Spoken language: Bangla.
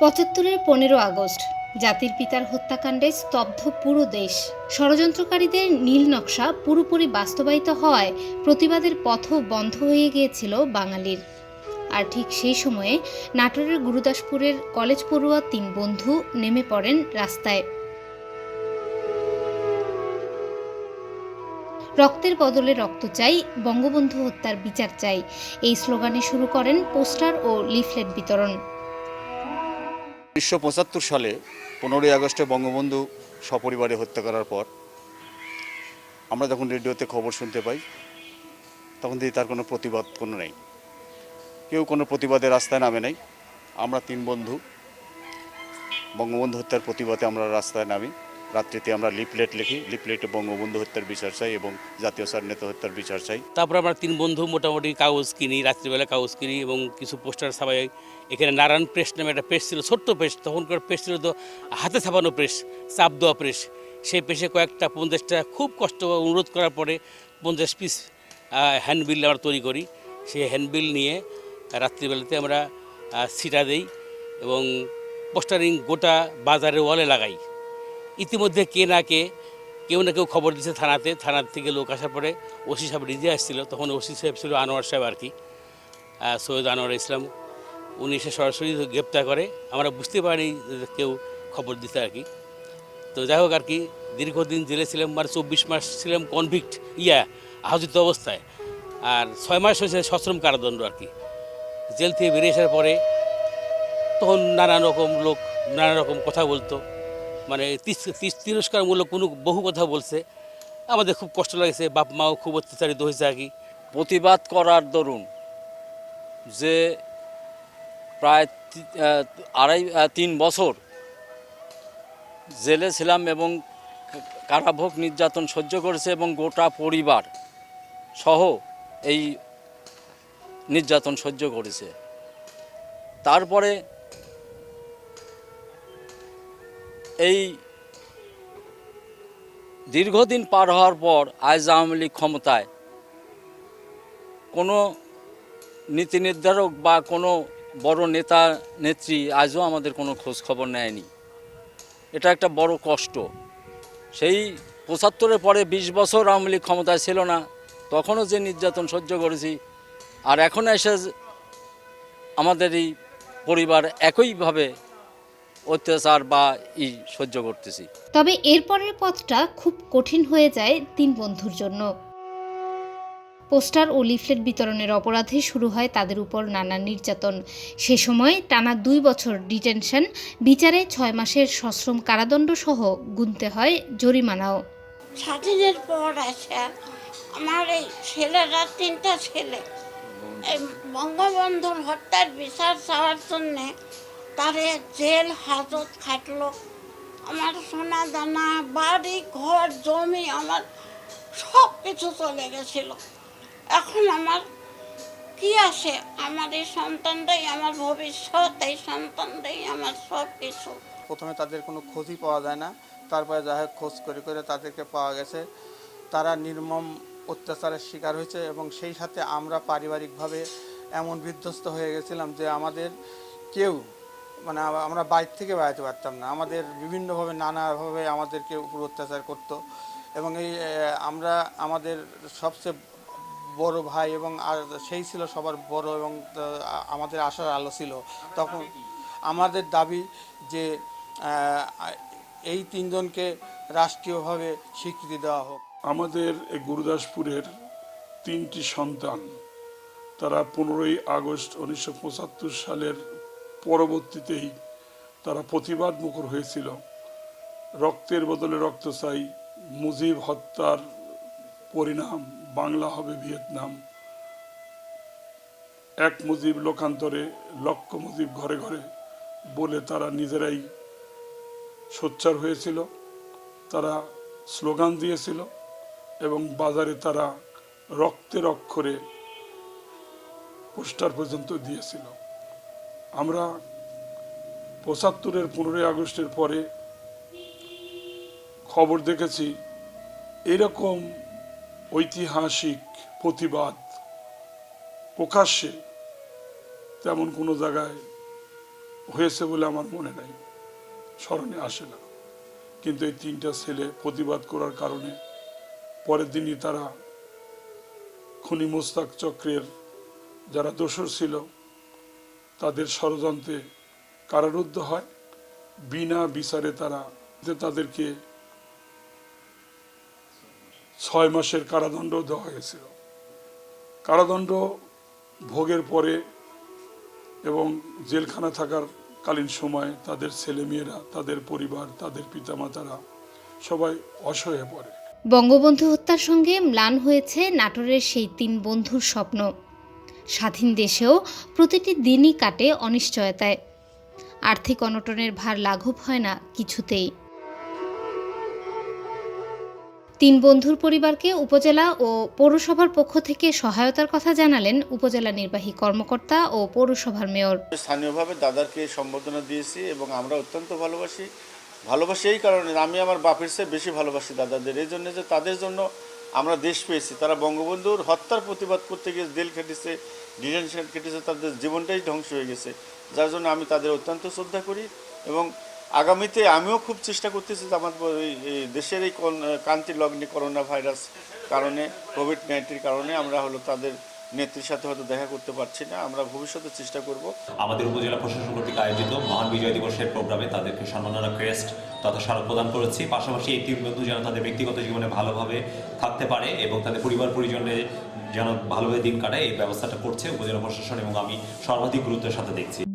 পঁচাত্তরের পনেরো আগস্ট, জাতির পিতার হত্যাকাণ্ডে স্তব্ধ পুরো দেশ। ষড়যন্ত্রকারীদের নীল নকশা পুরোপুরি বাস্তবায়িত হওয়ায় প্রতিবাদের পথও বন্ধ হয়ে গিয়েছিল বাঙালির। আর ঠিক সেই সময়ে নাটোরের গুরুদাসপুরের কলেজ পড়ুয়া তিন বন্ধু নেমে পড়েন রাস্তায়। রক্তের বদলে রক্ত চাই, বঙ্গবন্ধু হত্যার বিচার চাই। এই স্লোগানে শুরু করেন পোস্টার ও লিফলেট বিতরণ। উনিশশো পঁচাত্তর সালে পনেরোই আগস্টে বঙ্গবন্ধু সপরিবারে হত্যা করার পর আমরা যখন রেডিওতে খবর শুনতে পাই, তখন দিয়ে তার কোনো প্রতিবাদ কোনো নেই। কেউ কোনো প্রতিবাদে রাস্তায় নামে নাই। আমরা তিন বন্ধু, বঙ্গবন্ধু হত্যার প্রতিবাদে আমরা রাস্তায় নামি। রাত্রিতে আমরা লিফলেট লিখি লিপলেটে বঙ্গবন্ধু হত্যার বিচার চাই এবং জাতীয় স্যার নেতা হত্যার বিচার চাই। তারপর আমরা তিন বন্ধু মোটামুটি কাগজ কিনি, রাত্রিবেলা কাগজ কিনি এবং কিছু পোস্টার ছাপাই। এখানে নারায়ণ প্রেস নামে একটা প্রেস ছিল, ছোট্ট প্রেস তখনকার প্রেস ছিল তো হাতে ছাপানো প্রেস, চাপ দেওয়া প্রেস। সেই প্রেসে কয়েকটা পঞ্চাশটা খুব কষ্ট অনুরোধ করার পরে পঞ্চাশ পিস হ্যান্ডবিল আমরা তৈরি করি। সেই হ্যান্ডবিল নিয়ে রাত্রিবেলাতে আমরা ছিটা দেই এবং পোস্টারিং গোটা বাজারে ওয়ালে লাগাই। ইতিমধ্যে কে না কে, কেউ না কেউ খবর দিচ্ছে থানাতে। থানার থেকে লোক আসার পরে ওসি সাহেব নিজে আসছিল, তখন ওসি সাহেব ছিল আনোয়ার সাহেব আর কি সৈয়দ আনোয়ার ইসলাম। উনি এসে সরাসরি গ্রেপ্তার করে। আমরা বুঝতে পারিনি কেউ খবর দিতে আর কি। তো যাই হোক আর কি, দীর্ঘদিন জেলে ছিলাম মানে চব্বিশ মাস ছিলাম কনভিক্ট ইয়া আহত অবস্থায়। আর ছয় মাস হয়েছে সশ্রম কারাদণ্ড আর কি। জেল থেকে বেরিয়ে আসার পরে তখন নানা রকম লোক নানা রকম কথা বলতো। মানে তিরস্কারমূলক কোনো বহু কথা বলছে। আমাদের খুব কষ্ট লাগছে, বাপ মাও খুব অত্যাচারিত হয়েছে আর কি। প্রতিবাদ করার দরুন যে প্রায় আড়াই তিন বছর জেলে ছিলাম এবং কারাভোগ নির্যাতন সহ্য করেছে এবং গোটা পরিবার সহ এই নির্যাতন সহ্য করেছে। তারপরে এই দীর্ঘদিন পার হওয়ার পর আজ আওয়ামী লীগ ক্ষমতায় কোনো নীতি নির্ধারক বা কোনো বড় নেতা, নেত্রী আজও আমাদের কোনো খোঁজ খবর নেয়নি। এটা একটা বড় কষ্ট। সেই পঁচাত্তরের পরে বিশ বছর আওয়ামী লীগ ক্ষমতায় ছিল না, তখনও যে নির্যাতন সহ্য করেছি, আর এখন এসে আমাদের এই পরিবার একইভাবে অত্যাচার বা ই সহ্য করতেছি। তবে এরপরের পথটা খুব কঠিন হয়ে যায় তিন বন্ধুর জন্য। পোস্টার ও লিফলেট বিতরণের অপরাধে শুরু হয় তাদের উপর নানা নির্যাতন। সে সময় টানা দুই বছর ডিটেনশন বিচারে ছয় মাসের সশ্রম কারাদণ্ড সহ গুনতে হয় জরিমানাও। স্বাধীনের পর আসে আমার এই ছেলেরা তিনটা ছেলে। এই বঙ্গবন্ধুর হত্যার বিচার চাওয়ার জন্যে তারে জেল হাজত খাটলো। আমার সোনা দানা, বাড়ি, ঘর, জমি, আমার সব কিছু চলে গেছিল। এখন আমার কি আসে আমার এই সন্তানটাই আমার ভবিষ্যৎ, এই সন্তানটাই আমার সব কিছু প্রথমে তাদের কোনো খোঁজই পাওয়া যায় না। তারপরে যা হোক, খোঁজ করে করে তাদেরকে পাওয়া গেছে। তারা নির্মম অত্যাচারের শিকার হয়েছে এবং সেই সাথে আমরা পারিবারিকভাবে এমন বিধ্বস্ত হয়ে গেছিলাম যে আমাদের কেউ মানে আমরা বাইর থেকে বেড়াতে পারতাম না। আমাদের বিভিন্নভাবে, নানাভাবে আমাদেরকে উপর অত্যাচার করত। এবং এই আমরা, আমাদের সবচেয়ে বড় ভাই এবং আর সেই ছিল সবার বড় এবং আমাদের আশার আলো ছিল। তখন আমাদের দাবি যে এই তিনজনকে রাষ্ট্রীয়ভাবে স্বীকৃতি দেওয়া হোক। আমাদের গুরুদাসপুরের তিনটি সন্তান, তারা পনেরোই আগস্ট উনিশশো পঁচাত্তর সালের পরবর্তীতেই তারা প্রতিবাদ মুখর হয়েছিল। রক্তের বদলে রক্ত চাই মুজিব হত্যার পরিণাম বাংলা হবে ভিয়েতনাম। এক মুজিব লোকান্তরে লক্ষ মুজিব ঘরে ঘরে বলে তারা নিজেরাই সোচ্চার হয়েছিল, তারা স্লোগান দিয়েছিল এবং বাজারে তারা রক্তের অক্ষরে পোস্টার পর্যন্ত দিয়েছিল। আমরা পঁচাত্তরের পনেরোই আগস্টের পরে খবর দেখেছি, এরকম ঐতিহাসিক প্রতিবাদ প্রকাশ্যে তেমন কোনো জায়গায় হয়েছে বলে আমার মনে নাই, স্মরণে আসে না। কিন্তু এই তিনটা ছেলে প্রতিবাদ করার কারণে পরের দিনই তারা খুনি মোস্তাক চক্রের যারা দোষর ছিল তাদের ষড়যন্ত্রে কারারুদ্ধ হয়। বিনা বিচারে তারা তাদেরকে ছয় মাসের কারাদণ্ড দেওয়া হয়েছিল। কারাদণ্ড ভোগের পরে এবং জেলখানা থাকার কালীন সময় তাদের ছেলেমেয়েরা, তাদের পরিবার, তাদের পিতামাতারা সবাই অসহায় পড়ে। বঙ্গবন্ধু হত্যার সঙ্গে ম্লান হয়েছে নাটোরের সেই তিন বন্ধুর স্বপ্ন। স্বাধীন দেশেও প্রতিটি দিনই কাটে অনিশ্চয়তায়। আর্থিক অনটনের ভার লাঘব হয় না কিছুতেই। তিন বন্ধুর পরিবারকে উপজেলা ও পৌরসভার পক্ষ থেকে সহায়তার কথা জানালেন উপজেলা নির্বাহী কর্মকর্তা ও পৌরসভার মেয়র। স্থানীয়ভাবে দাদারকে সম্বর্ধনা দিয়েছি এবং আমরা অত্যন্ত ভালোবাসি। ভালোবাসি এই কারণে আমি আমার বাপের চেয়ে বেশি ভালোবাসি দাদাদের। এই জন্য যে তাদের জন্য আমরা দেশ পেয়েছি। তারা বঙ্গবন্ধুর হত্যার প্রতিবাদ করতে গিয়ে জেল খেটেছে, ডিটেনশন কেটেছে তাদের জীবনটাই ধ্বংস হয়ে গেছে। যার জন্য আমি তাদের অত্যন্ত শ্রদ্ধা করি এবং আগামীতে আমিও খুব চেষ্টা করতেছি যে আমার দেশের এই কোন- কান্তি লগ্নে করোনা ভাইরাস কারণে কোভিড নাইন্টির কারণে আমরা হলো তাদের নেত্রীর সাথে হয়তো দেখা করতে পারছি না, আমরা ভবিষ্যতে চেষ্টা করব। আমাদের উপজেলা প্রশাসন কর্তৃক আয়োজিত মহান বিজয় দিবসের প্রোগ্রামে তাদেরকে সম্মাননা ক্রেস্ট তথা স্মারক প্রদান করেছি। পাশাপাশি এই তিন যেন তাদের ব্যক্তিগত জীবনে ভালোভাবে থাকতে পারে এবং তাদের পরিবার পরিজনে যেন ভালোভাবে দিন কাটায়, এই ব্যবস্থাটা করছে উপজেলা প্রশাসন এবং আমি সর্বাধিক গুরুত্বের সাথে দেখছি।